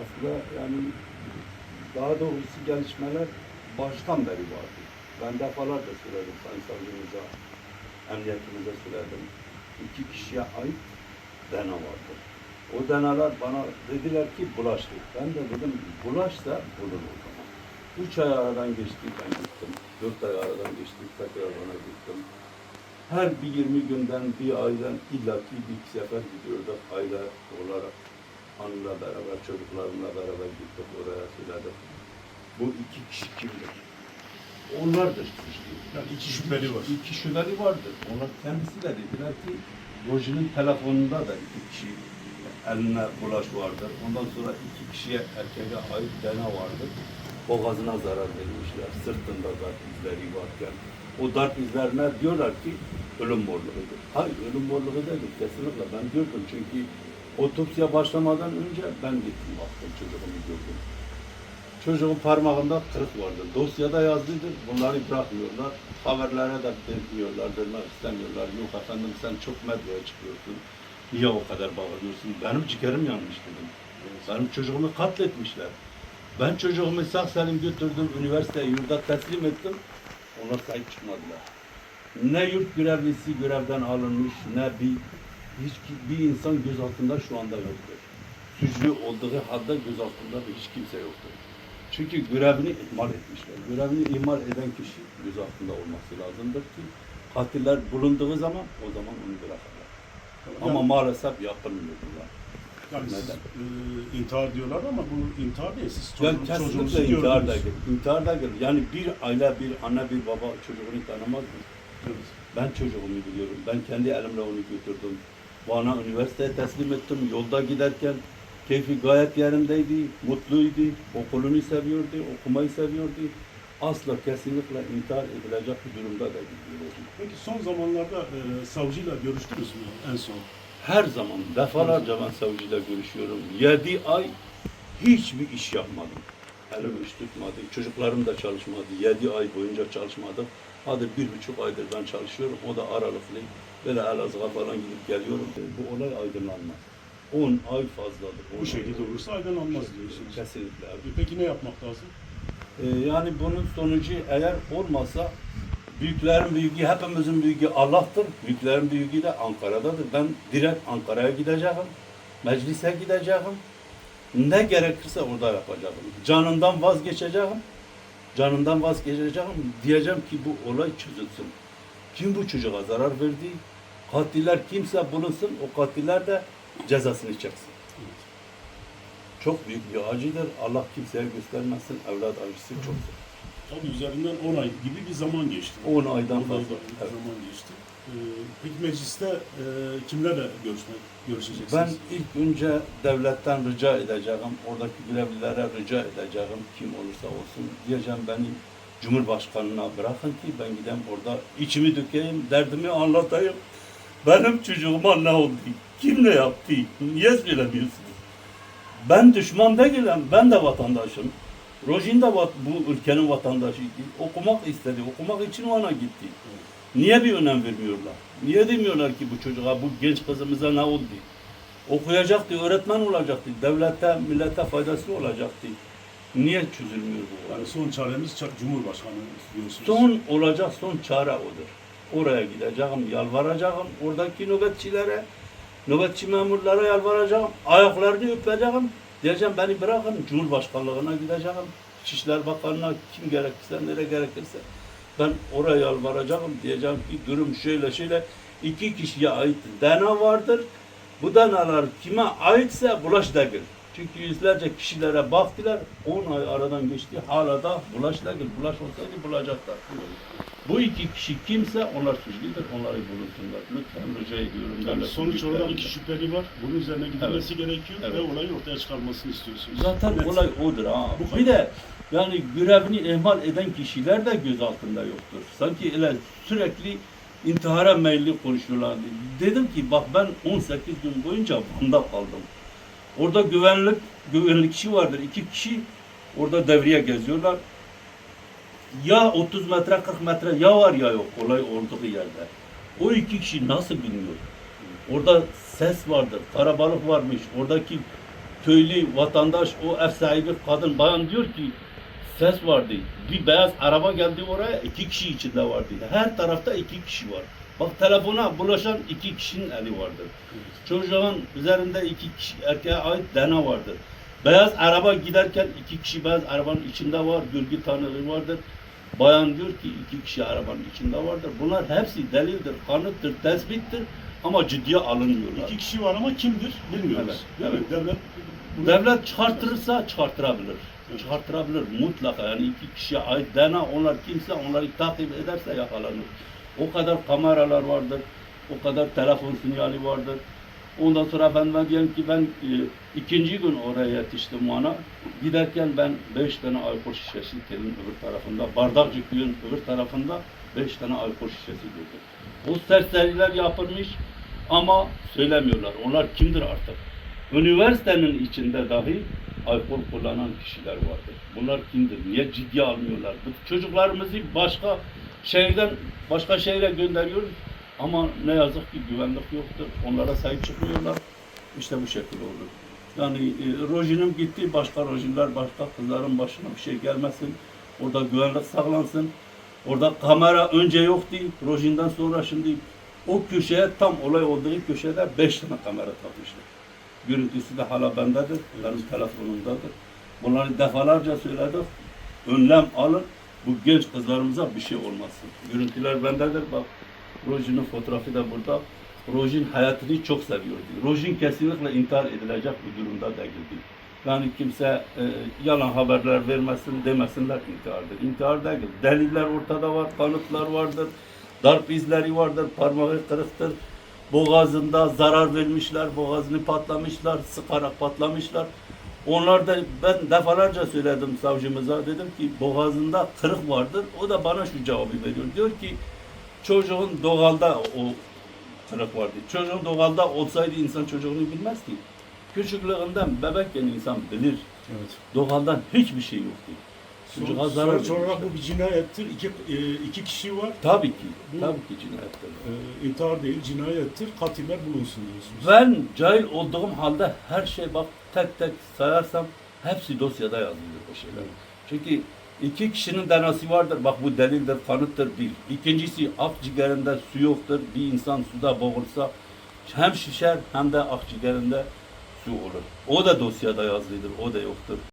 aslında yani daha doğrusu gelişmeler baştan beri vardı. Ben defalarca söyledim Sayın Savcımıza, emniyetimize söyledim. İki kişiye ait dena vardı. O denalar bana dediler ki bulaştı. Ben de dedim bulaşsa bulur o zaman. Üç ay aradan geçti ben gittim. Dört ay aradan geçti tekrar bana gittim. Her bir 20 günden bir aydan illaki bir sefer gidiyorduk aile olarak. Hanımla beraber, çocuklarımla beraber gittik oraya söyledik. Bu iki kişi kimdir? Onlardır. Yani iki şüpheli var. İki şüpheli vardır. Onlar kendisi de dediler ki Roji'nin telefonunda da iki kişi eline bulaş vardır. Ondan sonra iki kişiye erkeğe ait DNA vardır. Boğazına zarar vermişler. Sırtında darp izleri varken. O darp izlerine diyorlar ki ölüm morluğudur. Hayır ölüm morluğu değil. Kesinlikle ben gördüm çünkü otopsiye başlamadan önce ben gittim baktım çocuğumu gördüm. Çocuğun parmağında kırık vardı. Dosyada yazdıdır. Bunları bırakmıyorlar. Haberlere de vermiyorlar, vermek istemiyorlar. Yok efendim sen çok medyaya çıkıyorsun. Niye o kadar bağırıyorsun? Benim ciğerim yanmış dedim. Benim çocuğumu katletmişler. Ben çocuğumu sağ salim götürdüm, üniversiteye, yurda teslim ettim. Onlar sahip çıkmadılar. Ne yurt görevlisi görevden alınmış, ne bir hiç bir insan gözaltında şu anda yoktur. Suçlu olduğu halde gözaltında da hiç kimse yoktur. Çünkü görevini ihmal etmişler. Görevini ihmal eden kişi gözaltında olması lazımdır ki katiller bulunduğu zaman o zaman onu bırakırlar. Ama Yani- maalesef yapılmıyor bunlar. Yani siz Neden? e, intihar diyorlar ama bu intihar değil. Siz çocuğun, çocuğunuzu kesinlikle intihar da gördünüz. gel. İntihar da gel. Yani bir aile, bir anne, bir baba çocuğunu tanımaz mı? Evet. Ben çocuğumu biliyorum. Ben kendi elimle onu götürdüm. Bana üniversiteye teslim ettim. Yolda giderken keyfi gayet yerindeydi. Mutluydu. Okulunu seviyordu. Okumayı seviyordu. Asla kesinlikle intihar edilecek bir durumda da değil. Peki son zamanlarda e, savcıyla görüştünüz mü en son? Her zaman defalarca ben savcıyla görüşüyorum. Yedi ay hiçbir iş yapmadım. Elim iş tutmadı. Çocuklarım da çalışmadı. Yedi ay boyunca çalışmadım. Hadi bir buçuk aydır ben çalışıyorum. O da aralıklı. Böyle Elazığ'a falan gidip geliyorum. Bu olay aydınlanmaz. 10 ay fazladır. Bu şekilde olursa aydınlanmaz diyorsunuz. Kesinlikle. E, Peki ne yapmak lazım? Ee, yani bunun sonucu eğer olmasa büyüklerin büyüğü, hepimizin büyüğü Allah'tır. Büyüklerin büyüğü de Ankara'dadır. Ben direkt Ankara'ya gideceğim. Meclise gideceğim. Ne gerekirse orada yapacağım. Canından vazgeçeceğim. Canından vazgeçeceğim. Diyeceğim ki bu olay çözülsün. Kim bu çocuğa zarar verdi? Katiller kimse bulunsun. O katiller de cezasını çeksin. Çok büyük bir acıdır. Allah kimseye göstermesin. Evlat acısı çok zor. Tabii üzerinden 10 ay gibi bir zaman geçti. 10 aydan 10 aydan fazla. Evet. zaman geçti. E, peki mecliste e, kimlerle görüşmek, görüşeceksiniz? Ben ilk önce devletten rica edeceğim, oradaki görevlilere rica edeceğim, kim olursa olsun. Diyeceğim beni Cumhurbaşkanına bırakın ki ben gideyim orada içimi dökeyim, derdimi anlatayım. Benim çocuğuma ne oldu? Kim ne yaptı? Niye söylemiyorsunuz? Ben düşman değilim, ben de vatandaşım. Rojin de bu ülkenin vatandaşıydı. Okumak istedi, okumak için ona gitti. Niye bir önem vermiyorlar? Niye demiyorlar ki bu çocuğa, bu genç kızımıza ne oldu? Okuyacaktı, öğretmen olacaktı, devlete, millete faydası olacaktı. Niye çözülmüyor bu? Yani son çaremiz ça- Cumhurbaşkanı diyorsunuz. Son olacak son çare odur. Oraya gideceğim, yalvaracağım. Oradaki nöbetçilere, nöbetçi memurlara yalvaracağım. Ayaklarını öpeceğim. Diyeceğim beni bırakın. Cumhurbaşkanlığına gideceğim. İçişler Bakanı'na kim gerekirse, nereye gerekirse. Ben oraya yalvaracağım. Diyeceğim ki durum şöyle şöyle. iki kişiye ait DNA vardır. Bu DNA'lar kime aitse bulaş değil. Çünkü yüzlerce kişilere baktılar. 10 ay aradan geçti. Hala da bulaş değil. Bulaş olsaydı bulacaklar. Bu iki kişi kimse onlar suçludur. Onları bulunsunlar. Lütfen rica ediyorum. Yani sonuç olarak iki şüpheli var. Bunun üzerine gidilmesi gerekiyor Evet. ve olayın ortaya çıkarılmasını istiyorsunuz. Zaten Net. olay odur ha. Bu. Bir de yani görevini ihmal eden kişiler de gözaltında yoktur. Sanki öyle sürekli intihara meyilli konuşuyorlardı. Dedim ki bak ben 18 gün boyunca Van'da kaldım. Orada güvenlik güvenlik kişi vardır. iki kişi orada devriye geziyorlar. Ya 30 metre 40 metre ya var ya yok olay olduğu yerde. O iki kişi nasıl bilmiyor? Orada ses vardır, karabalık varmış, oradaki köylü vatandaş o ev sahibi kadın bayan diyor ki ses vardı. Bir beyaz araba geldi oraya iki kişi içinde vardı. Her tarafta iki kişi var. Bak telefona bulaşan iki kişinin eli vardır. Çocuğun üzerinde iki kişi erkeğe ait DNA vardır. Beyaz araba giderken iki kişi beyaz arabanın içinde var. Gölge tanığı vardır. Bayan diyor ki iki kişi arabanın içinde vardır. Bunlar hepsi delildir, kanıttır, tespittir ama ciddiye alınmıyorlar. İki kişi var ama kimdir bilmiyoruz. Evet, mi? Devlet Devlet çıkartırsa çıkartırabilir. Çıkartırabilir mutlaka. Yani iki kişiye ait DNA onlar kimse onları takip ederse yakalanır. O kadar kameralar vardır. O kadar telefon sinyali vardır. Ondan sonra efendime diyelim ki ben e, ikinci gün oraya yetiştim bana. Giderken ben beş tane alkol şişesi telin öbür tarafında, Bardakçı köyün öbür tarafında beş tane alkol şişesi gördüm. O serseriler yapılmış ama söylemiyorlar. Onlar kimdir artık? Üniversitenin içinde dahi alkol kullanan kişiler vardır. Bunlar kimdir? Niye ciddiye almıyorlar? Bu çocuklarımızı başka şehirden başka şehre gönderiyoruz ama ne yazık ki güvenlik yoktur. Onlara sahip çıkmıyorlar. İşte bu şekilde olur. Yani e, rojinim gitti, başka rojinler, başka kızların başına bir şey gelmesin. Orada güvenlik sağlansın. Orada kamera önce yoktu. Rojinden sonra şimdi o köşeye tam olay olduğu köşede beş tane kamera takmışlar. Görüntüsü de hala bendedir. Benim telefonumdadır. Bunları defalarca söyledik. Önlem alın. Bu genç kızlarımıza bir şey olmasın. Görüntüler bendedir. Bak Rojin'in fotoğrafı da burada. Rojin hayatını çok seviyordu. Rojin kesinlikle intihar edilecek bir durumda değildi. Yani kimse e, yalan haberler vermesin demesinler intihardır. İntihar değil. Deliller ortada var, kanıtlar vardır. Darp izleri vardır, parmağı kırıktır. Boğazında zarar vermişler, boğazını patlamışlar, sıkarak patlamışlar. Onlar da ben defalarca söyledim savcımıza dedim ki boğazında kırık vardır. O da bana şu cevabı veriyor. Diyor ki çocuğun doğalda o kırık vardı. Çocuğun doğalda olsaydı insan çocuğunu bilmez ki. Küçüklüğünden bebekken insan bilir. Evet. Doğaldan hiçbir şey yoktu. Çocuğa zarar sonuç olarak bu bir cinayettir. İki, e, iki kişi var. Tabii ki. Bu- Tabii ki cinayettir. E, intihar değil, cinayettir. Katiller bulunsun diyorsunuz. Ben cahil olduğum halde her şey bak tek tek sayarsam hepsi dosyada yazılıyor o şeyler. Evet. Çünkü iki kişinin denası vardır. Bak bu delildir, kanıttır bir. İkincisi akciğerinde su yoktur. Bir insan suda boğulsa hem şişer hem de akciğerinde su olur. O da dosyada yazılıdır. O da yoktur.